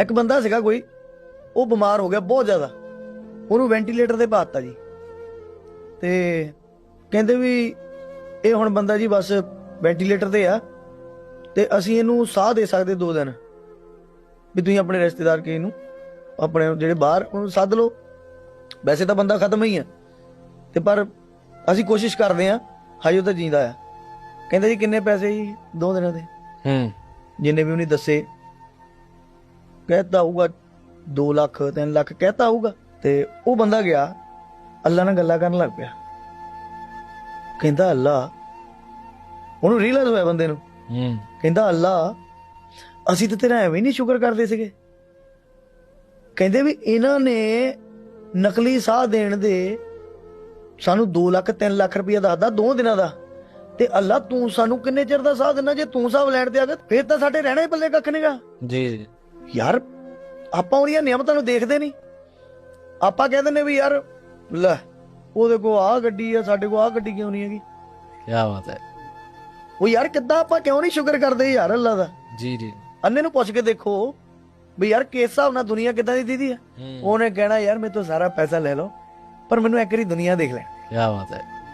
ਇੱਕ ਬੰਦਾ ਸੀਗਾ ਕੋਈ ਉਹ ਬਿਮਾਰ ਹੋ ਗਿਆ ਬਹੁਤ ਜ਼ਿਆਦਾ। ਉਹਨੂੰ ਵੈਂਟੀਲੇਟਰ ਤੇ ਪਾਤਾ ਜੀ। ਤੇ ਕਹਿੰਦੇ ਵੀ ਇਹ ਹੁਣ ਬੰਦਾ ਜੀ ਬਸ ਵੈਂਟੀਲੇਟਰ ਤੇ ਆ ਤੇ ਅਸੀਂ ਇਹਨੂੰ ਸਾਹ ਦੇ ਸਕਦੇ ਦੋ ਦਿਨ। ਵੀ ਤੁਸੀਂ ਆਪਣੇ ਰਿਸ਼ਤੇਦਾਰ ਕੇ ਇਹਨੂੰ ਆਪਣੇ ਜਿਹੜੇ ਬਾਹਰ ਉਹਨੂੰ ਸੱਦ ਲਓ। ਵੈਸੇ ਤਾਂ ਬੰਦਾ ਖਤਮ ਹੀ ਆ। ਤੇ ਪਰ ਅਸੀਂ ਕੋਸ਼ਿਸ਼ ਕਰਦੇ ਆ ਉਹ ਤਾਂ ਜਿੰਦਾ ਆ। ਕਹਿੰਦੇ ਜੀ ਕਿੰਨੇ ਪੈਸੇ ਜੀ ਦੋ ਦਿਨਾਂ ਦੇ? ਹੂੰ। ਜਿੰਨੇ ਵੀ ਉਹਨੇ ਦੱਸੇ। ਕਹਿਤਾ ਹੋਊਗਾ 2 ਲੱਖ 3 ਲੱਖ ਕਹਿਤਾ ਹੋਊਗਾ ਤੇ ਉਹ ਬੰਦਾ ਗਿਆ ਅੱਲਾ ਨਾਲ ਗੱਲਾਂ ਕਰਨ ਲੱਗ ਪਿਆ। ਕਹਿੰਦਾ ਅੱਲਾ ਉਹਨੂੰ ਰੀਅਲਾਈਜ਼ ਹੋਇਆ ਬੰਦੇ ਨੂੰ। ਹੂੰ। ਕਹਿੰਦਾ ਅੱਲਾ ਅਸੀਂ ਤਾਂ ਤੇਰਾ ਐਵੇਂ ਨਹੀਂ ਸ਼ੁਕਰ ਕਰਦੇ ਸੀਗੇ। ਕਹਿੰਦੇ ਵੀ ਇਹਨਾਂ ਨੇ ਨਕਲੀ ਸਾਹ ਦੇਣ ਦੇ ਸਾਨੂੰ 2 ਲੱਖ 3 ਲੱਖ ਰੁਪਇਆ ਦੱਸਦਾ ਦੋ ਦਿਨਾਂ ਦਾ। ਤੇ ਅੱਲਾ ਤੂੰ ਸਾਨੂੰ ਕਿੰਨੇ ਚਿਰ ਦਾ ਸਾਹ ਦਿੰਦਾ? ਜੇ ਤੂੰ ਸਾਹ ਲੈਣ ਤੇ ਆ ਗਿਆ ਫੇਰ ਤਾਂ ਸਾਡੇ ਰਹਿਣਾ ਹੀ ਪੱਲੇ ਕੱਖ ਨਹੀਂਗਾ ਜੀ ਜੀ। ਯਾਰ ਆਪਾਂ ਉਹਦੀਆਂ ਨਿਯਮਤਾਂ ਨੂੰ ਦੇਖਦੇ ਨਹੀਂ। ਆਪਾਂ ਕਹਿੰਦੇ ਨੇ ਵੀ ਯਾਰ ਲੈ ਉਹਦੇ ਕੋ ਆ ਗੱਡੀ ਆ ਸਾਡੇ ਕੋ ਆ ਗੱਡੀ ਕਿਉਂ ਨਹੀਂ ਹੈਗੀ? ਕੀ ਬਾਤ ਹੈ। ਉਹ ਯਾਰ ਕਿੱਦਾਂ ਆਪਾਂ ਕਿਉਂ ਨਹੀਂ ਸ਼ੁਕਰ ਕਰਦੇ ਯਾਰ ਅੱਲਾ ਦਾ? ਜੀ ਜੀ। ਅੰਨੇ ਨੂੰ ਪੁੱਛ ਕੇ ਦੇਖੋ ਵੀ ਯਾਰ ਕਿਸ ਹਿਸਾਬ ਨਾਲ ਦੁਨੀਆ ਕਿੱਦਾਂ ਦੀ ਦੀਦੀ ਆ ਉਹਨੇ ਕਹਿਣਾ ਯਾਰ ਮੇਰੇ ਤੋਂ ਸਾਰਾ ਪੈਸਾ ਲੈ ਲਓ ਪਰ ਮੈਨੂੰ ਇੱਕ ਵਾਰੀ ਦੁਨੀਆ ਦੇਖ ਲੈ। ਕੀ ਬਾਤ ਹੈ।